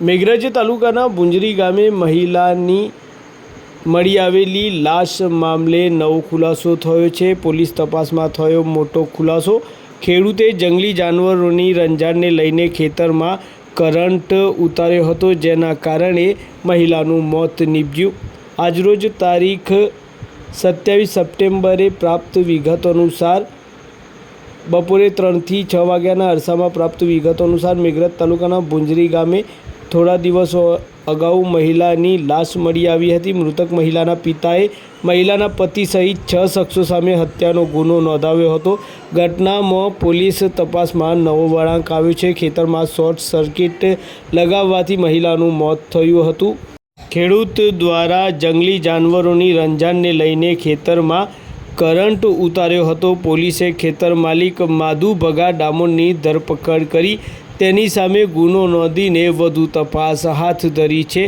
મેઘરજ તાલુકાના ભુંજરી ગામે મહિલાની મળી આવેલી લાશ મામલે નવો ખુલાસો થયો છે. પોલીસ તપાસમાં થયો મોટો ખુલાસો. ખેડૂતે જંગલી જાનવરોની રંજાડને લઈને ખેતરમાં કરંટ ઉતાર્યો હતો, જેના કારણે મહિલાનું મોત નીપજ્યું. આજરોજ તારીખ સત્યાવીસ સપ્ટેમ્બરે પ્રાપ્ત વિગતો અનુસાર બપોરે ત્રણથી છ વાગ્યાના અરસામાં પ્રાપ્ત વિગતો અનુસાર મેઘરજ તાલુકાના ભુંજરી ગામે થોડા દિવસો અગાઉ મહિલાની લાશ મળી આવી હતી. મૃતક મહિલાના પિતાએ મહિલાના પતિ સહિત છ શખ્સો સામે હત્યાનો ગુનો નોંધાવ્યો હતો. ઘટનામાં પોલીસ તપાસમાં નવો વળાંક આવ્યો છે. ખેતરમાં શોર્ટ સર્કિટ લગાવવાથી મહિલાનું મોત થયું હતું. ખેડૂત દ્વારા જંગલી જાનવરોની રંજાનને લઈને ખેતરમાં કરંટ ઉતાર્યો હતો. પોલીસે ખેતર માલિક માધુ ભગા ડામોરની ધરપકડ કરી તેની સામે ગુનો નોંધીને વધુ તપાસ હાથ ધરી છે.